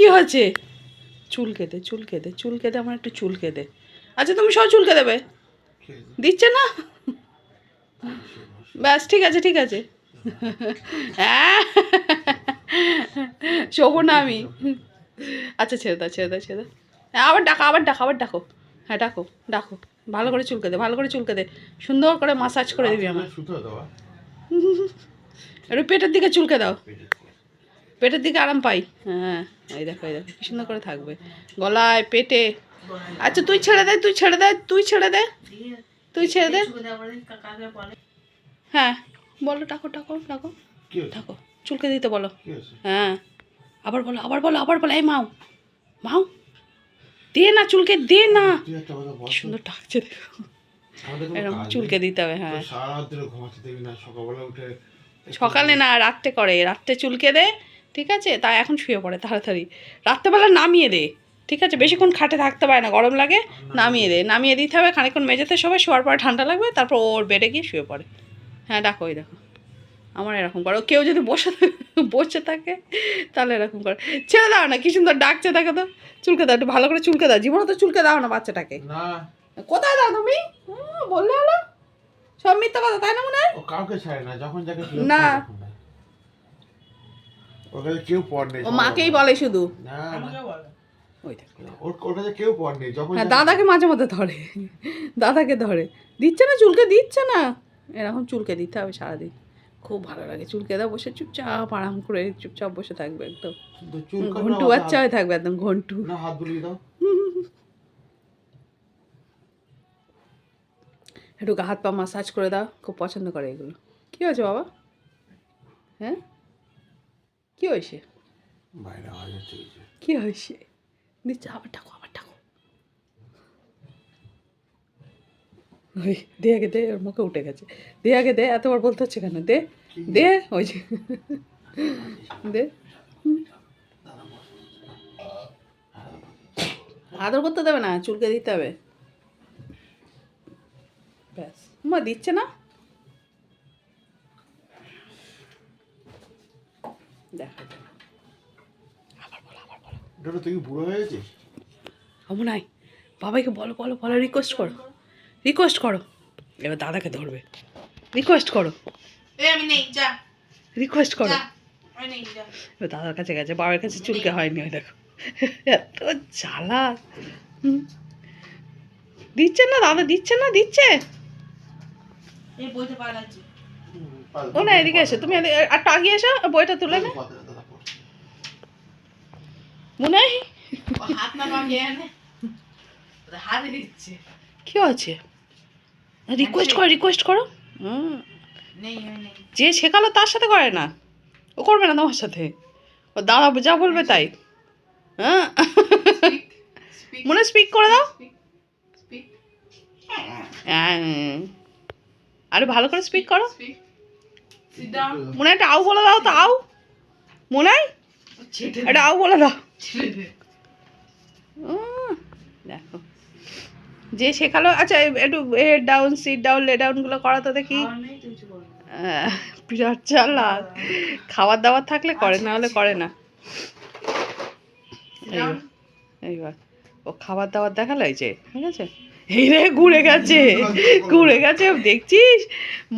কি হয়েছে? চুল দে চুল দে চুল দে আমার একটু চুলকে দে আচ্ছা তুমি সব চুলকে দেবে? দিচ্ছে না? ব্যাস ঠিক আছে ঠিক আছে। হ্যাঁ? শোবো না আমি। আচ্ছা ছেড়ে দাও ছেড়ে দাও ছেড়ে দাও। হ্যাঁ আবার ডাকো আবার ডাকো আবার ডাকো। হ্যাঁ ডাকো ডাকো। ভালো করে চুলকে দে ভালো করে চুলকে দে সুন্দর করে মাসাজ করে দিবি আমার একটু পেটের দিকে চুলকে দাও। পেটের দিকে আরাম পাই। হ্যাঁ এই দেখো এই দেখো কি সুন্দর করে থাকবে। গলায় পেটে। আচ্ছা তুই ছেড়ে দে তুই ছেড়ে দে তুই ছেড়ে দে। তুই ছেড়ে দে। হ্যাঁ বলো টাকো টাকো টাকো। টাকো চুলকে দিতে বলো। হ্যাঁ। আবার বলো আবার বলো আবার বলো এই মাও মাও। দে না চুলকে দে না। সুন্দর ডাকছে দেখো। এরকম চুলকে দিতে হবে হ্যাঁ। সকালে না রাত্রে করে রাত্রে চুলকে দে। ঠিক আছে? তা এখন শুয়ে পড়ে তাড়াতাড়ি। রাত্রেবেলা নামিয়ে দে ঠিক আছে? বেশিক্ষণ খাটে থাকতে পারে না গরম লাগে নামিয়ে দে। নামিয়ে দিতে হবে খানিকক্ষণ মেঝেতে সবাই শোয়ার পরে ঠান্ডা লাগবে তারপর ওর বেডে গিয়ে শুয়ে পড়ে। হ্যাঁ ডাকো ওই দেখো। আমার এরকম করো। কেউ যদি বসে থাকে- বসে থাকে তাহলে এরকম করে। ছেড়ে দাও না কি সুন্দর ডাকছে দেখো তো। চুলকে দাও একটু ভালো করে চুলকে দাও। জীবনে তো চুলকে দাও না বাচ্চাটাকে। কোথায় দাও তুমি? বললে হলো। সব মিথ্যা কথা তাই না মনে হয়? কাউকে ছাড়ে না যখন যাকে না। ওর কেউ পর নেই ও মাকেই বলে শুধু? না না। ওই দেখো। ওর ওর কেউ পর নেই যখন হ্যাঁ দাদাকে মাঝে মধ্যে ধরে। দাদাকে ধরে। দিচ্ছে না চুলকে দিচ্ছে না। এরকম চুলকে দিতে হবে সারাদিন। খুব ভালো লাগে চুলকে দাও বসে চুপচাপ আরাম করে চুপচাপ বসে থাকবে একদম। ঘন্টু হাত- বাচ্চা হয়ে থাকবে একদম ঘন্টু। না হাত বুলিয়ে দাও। একটু গা হাত পা মাসাজ করে দাও খুব পছন্দ করে এগুলো। কী আছে বাবা? হ্যাঁ? কী হয়েছে? বাইরে আওয়াজ হচ্ছে। কী হয়েছে? দিচ্ছে আবার ডাকো আবার ডাকো। ওই দে আগে দে ওর মুখে উঠে গেছে। দে আগে দে এতবার বলতে হচ্ছে কেন? দে দে ওই যে। দে। আদর করতে দেবে না চুলকে দিতে হবে। ব্যাস। মা দিচ্ছে না? দেখো আবার বলো আবার বলো। ডোডো তুই কি বুড়ো হয়ে গেছিস? হব নাই। বাবাকে বলো বলো বলো রিকোয়েস্ট করো। রিকোয়েস্ট করো। এবার দাদাকে ধরবে। রিকোয়েস্ট করো। আমি নেই যা। রিকোয়েস্ট করো। এবার দাদার কাছে গেছে বাবার কাছে চুলকে হয়নি ওই দেখো। এত জ্বালা। দিচ্ছে না দাদা দিচ্ছে না দিচ্ছে। বইতে পালাচ্ছি ও না এদিকে এসো। তুমি একটু আগিয়ে এসো বইটা তুলে নে। মনে হয় কি আছে রিকোয়েস্ট করো রিকোয়েস্ট করো। হুম। নেই আমি নেই। যে শেখালো তার সাথে করে না। ও করবে না তোমার সাথে। ও দাদা যা বলবে তাই। হ্যাঁ। স্পিক মনে স্পিক করে দাও। স্পিক স্পিক হ্যাঁ। আরে ভালো করে স্পিক করো। মনে হয় একটা আউ বলে দাও তো আউ। মনে হয় একটা আউ বলে দাও। দেখো। যে শেখালো আচ্ছা একটু হেড ডাউন সিট ডাউন লে ডাউনগুলো করা তো দেখি বিরাট চালা খাবার দাবার থাকলে করে না হলে করে না। এইবার এইবার। ও খাবার দাবার দেখাল এই যে ঠিক আছে? এই রে ঘুরে গেছে। ঘুরে গেছে। দেখছিস?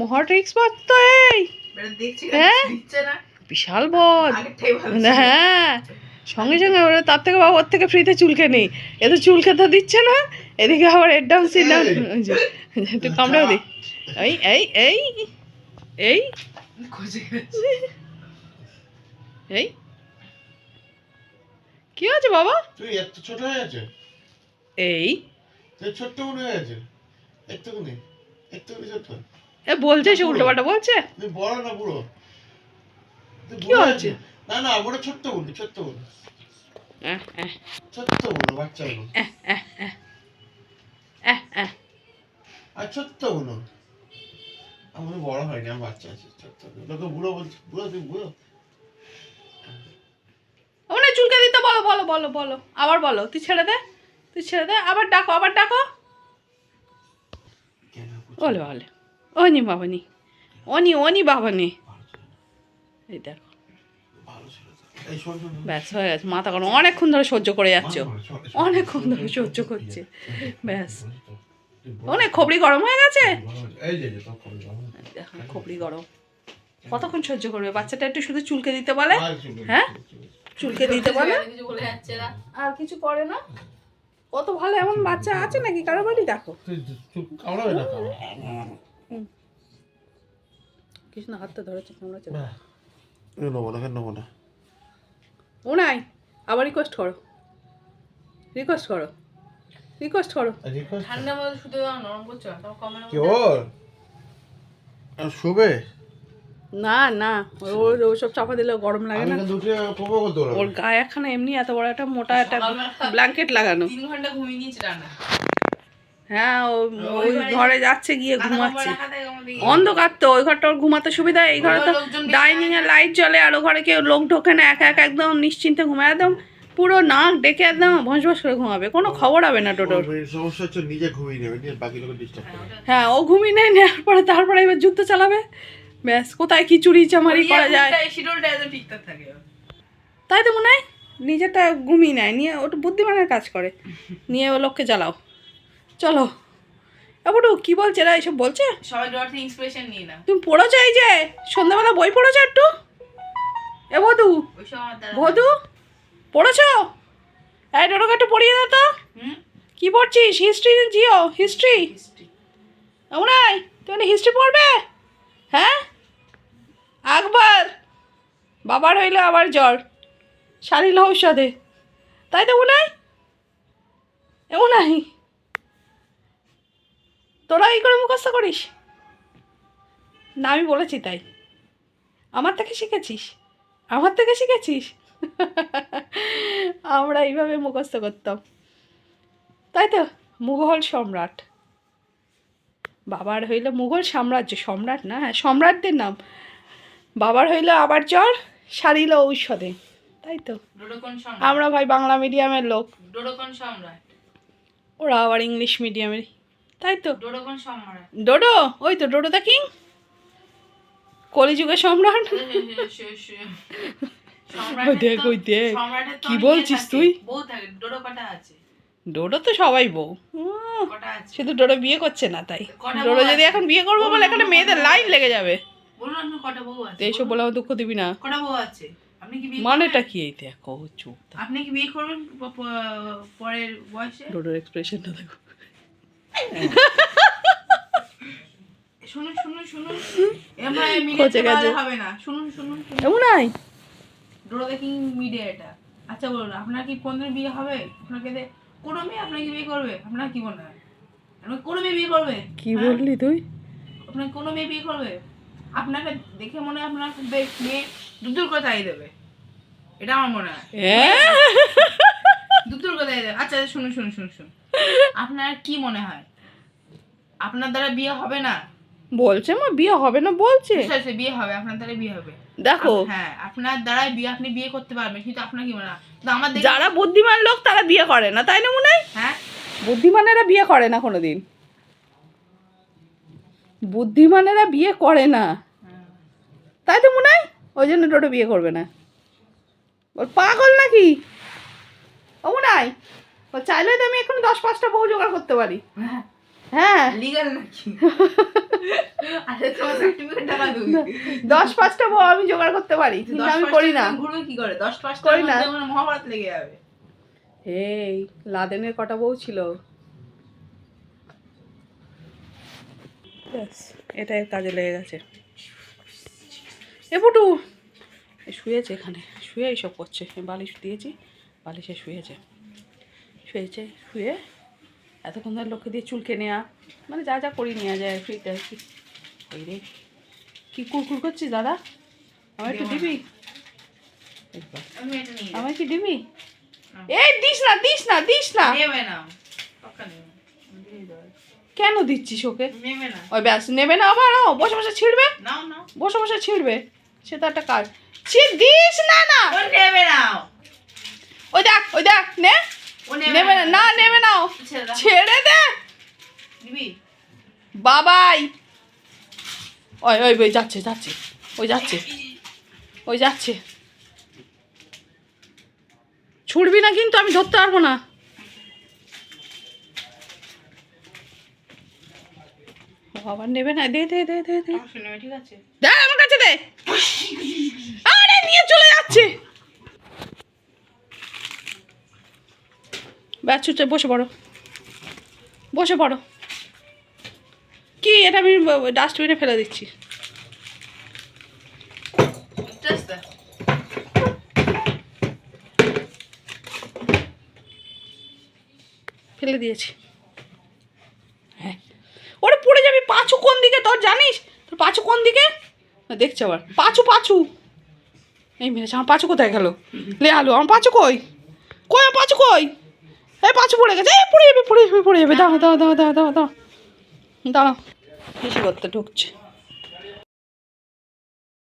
মহট এক্সপার্ট তো এই। দেখছি হ্যাঁ? বিশাল ছিল। হ্যাঁ। সঙ্গে সঙ্গে ওরা তার থেকে বাবা ওর থেকে ফ্রিতে চুলকে নেই এ তো চুলকে তো দিচ্ছে না। এদিকে আবার হেড ডাউন সিট ডাউন একটু কামড়েও দিই এই এই এই এই। এই। কি আছে বাবা? তুই এত ছোট হয়ে গেছে? এই। তুই ছোট্ট মনে হয়ে গেছে? একটুখানি একটুখানি ছোট্ট এ বলছে সে উল্টো পাল্টা বলছে? তুই বড় না বুড়ো। কি না না বড় ছোট্ট বাচ্চা। আর ছোট্ট আমার বড় হয়নি আমার বাচ্চা আছে ছোট্ট লোকে বুড়ো বলছে বুড়ো তুই বুড়ো? চুলকে দিতে বলো বলো বলো বলো। আবার বলো তুই ছেড়ে দে তুই ছেড়ে দে আবার ডাকো আবার ডাকো। বলে বলে। অনি বাবানি। অনি অনি বাবানি। এই দেখো। ব্যাস, হয়ে গেছে। মাথা গরম। অনেকক্ষণ ধরে সহ্য করে যাচ্ছ। অনেকক্ষণ ধরে সহ্য করছে। ব্যাস। অনেক খবরি গরম হয়ে গেছে। খবর গরম। কতক্ষণ সহ্য করবে? বাচ্চাটা একটু শুধু চুলকে দিতে বলে? হ্যাঁ? চুলকে দিতে বলে? আর কিছু করে না? কত ভালো এমন বাচ্চা আছে নাকি? কারও বাড়ি দেখো। না হাতটা ধরেছে কামড়াচ্ছে না। নেব না, কেন নেব না? ও নাই আবার রিকোয়েস্ট করো রিকোয়েস্ট করো রিকোয়েস্ট করো request- মধ্যে শুধু নরম করছ তোমার কমের কি ওর? আর শোবে? না না ওর ওসব চাপা দিলে গরম লাগে না। ওর গায়ে একখানা এমনি এত বড় একটা মোটা একটা ব্ল্যাঙ্কেট লাগানো তিন ঘণ্টা ঘুমিয়ে নিয়েছে রান্না হ্যাঁ ওই ঘরে যাচ্ছে গিয়ে ঘুমাচ্ছে। অন্ধকার তো ওই ঘরটা ওর ঘুমাতে সুবিধা এই ঘরে তো ডাইনিং এ লাইট জ্বলে আর ও ঘরে কেউ লোক ঢোকে না একা একা একদম নিশ্চিন্তে ঘুমায় একদম পুরো নাক ডেকে একদম ভস ভস করে ঘুমাবে কোনো খবর হবে না টোটোর। সমস্যা হচ্ছে নিজে ঘুমিয়ে নেবে বাকি লোক ডিস্টার্ব হ্যাঁ ও ঘুমিয়ে নেয় নেওয়ার পরে তারপরে এবার যুদ্ধ চালাবে। ব্যাস কোথায় কি চুরি চামারি করা যায়। তাই তো মনে হয় নিজেরটা ঘুমিয়ে নেয় নিয়ে ওটা বুদ্ধিমানের কাজ করে। নিয়ে ও লোককে জ্বালাও। চলো। এবার কি বলছে এরা এসব বলছে? সবাই ডোয়ার ইন্সপিরেশন নিয়ে না তুমি পড়েছো এই যে সন্ধ্যাবেলা বই পড়েছো একটু। এ বধু বধু পড়েছো? এই একটু পড়িয়ে দাও তো। কি পড়ছিস? History geo? হিস্ট্রি? নাই তুমি হিস্ট্রি পড়বে? হ্যাঁ? আকবর বাবার হইল আবার জ্বর সারিল ঔষধে তাই তো মনে হয়? এমন নাই তোরা এই করে মুখস্থ করিস? না আমি বলেছি তাই। আমার থেকে শিখেছিস? আমার থেকে শিখেছিস? আমরা এইভাবে মুখস্থ করতাম। তাই তো মুঘল সম্রাট। বাবার হইল মুঘল সাম্রাজ্য সম্রাট না হ্যাঁ সম্রাটদের নাম। বাবার হইল আবার জ্বর সারিল ঔষধে। তাই তো। আমরা ভাই বাংলা মিডিয়ামের লোক। ওরা আবার ইংলিশ মিডিয়ামের তাই তো? ডোডো ওই তো ডোডো দা কিং। কলিযুগের সম্রাট। দেখ, ওই দেখ। কি বলছিস তুই? ডোডো তো সবাই বউ। শুধু ডোডো বিয়ে করছে না তাই। ডোডো যদি এখন বিয়ে করব বলে এখানে মেয়েদের লাইন লেগে যাবে। এইসব বলে আমার দুঃখ দিবি না। মানেটা কি এই দেখো চুপ আপনি কি বিয়ে করবেন পরের বয়সে? ডোডোর এক্সপ্রেশনটা দেখো। শুনুন শুনুন শুনুন। হবে না। শুনুন শুনুন নাই? মিডিয়া এটা। আচ্ছা বলুন আপনার কি বিয়ে হবে? আপনাকে কোনো মেয়ে আপনাকে বিয়ে করবে? আপনার কি মনে হয়? আপনার কোনো মেয়ে বিয়ে করবে? কি? বললি তুই? কোনো মেয়ে বিয়ে করবে? আপনাকে দেখে মনে হয় আপনার মেয়ে দুদুর করে তাই দেবে। এটা আমার মনে হয়। দুদুর করে তাই দেবে। আচ্ছা শুনুন শুনুন শুনুন শুনুন। আপনার কি মনে হয়? আপনার দ্বারা বিয়ে হবে না? বলছে মা বিয়ে হবে না বলছে। বিয়ে হবে আপনার দ্বারা বিয়ে হবে। দেখো। হ্যাঁ আপনার দ্বারাই বিয়ে আপনি বিয়ে করতে পারবেন কিন্তু আপনার কি মনে হয়? আমার যারা বুদ্ধিমান লোক তারা বিয়ে করে না তাই না মনে হয়। হ্যাঁ বুদ্ধিমানেরা বিয়ে করে না কোনোদিন। বুদ্ধিমানেরা বিয়ে করে না। তাই তো মনে হয় ওই জন্য টোটো বিয়ে করবে না। ওর পাগল নাকি? ও মনে হয় ও চাইলে তো আমি এখন দশ পাঁচটা বউ জোগাড় করতে পারি। হ্যাঁ। হ্যাঁ। লিগাল নাকি? আরে তোমার সার্টিফিকেট টাকা দিবি। দশ পাঁচটা বউ আমি জোগাড় করতে পারি কিন্তু আমি করি না। ঘুরবে কি করে? দশ পাঁচটা করি না। মহাভারত লেগে যাবে। এই লাদেনের কটা বউ ছিল? এটাই কাজে লেগে গেছে। এ পুটু শুয়েছে এখানে শুয়ে এইসব করছে। বালিশ দিয়েছি বালিশে শুয়েছে। শুয়েছে শুয়ে এতক্ষণ ধরে লোককে দিয়ে চুলকে নেওয়া মানে যা যা করি নেওয়া যায় আর কি আর কি। ওই রে। কি কুরকুর করছিস দাদা? আমার একটু দিবি এই বাস। আমি এটা নিয়ে আমায় কি দিবি। এই দিস না দিস না দিস না। কেন দিচ্ছিস ওকে? নেবে ওই ব্যাস নেবে না আবার? ও বসে বসে ছিঁড়বে? বসে বসে ছিঁড়বে। সে তো একটা কাজ। ছি দিস না না। ও নেবে না। ওই দেখ ওই দেখ নে। নেবে না না নেবে না ও। ছেড়ে দে বাবাই ওই ওই ওই যাচ্ছে যাচ্ছে ওই যাচ্ছে ওই যাচ্ছে ছুড়বি না কিন্তু আমি ধরতে পারব না। আবার নেবে না দে দে দে দে দে। আমার কাছে দে। আরে নিয়ে চলে যাচ্ছে। ব্যাস বসে পড়ো। বসে পড়ো। কি এটা আমি ডাস্টবিনে ফেলে দিচ্ছি। ফেলে দিয়েছি। হ্যাঁ। ওরে পড়ে যাবি পাঁচু কোন দিকে তোর জানিস? তোর পাঁচু কোন দিকে? দেখছে আবার। পাঁচু পাঁচু এই মেরেছে আমার পাঁচু কোথায় গেল? লে আলু আমার পাঁচু কই? কই পাঁচু কই? এই পাঁচু পড়ে গেছে এই পড়ে যাবে পড়ে যাবে দাও দাও দাও দাও দাঁড়া দাঁড়া দাঁড়া বেশি করতে ঢুকছে।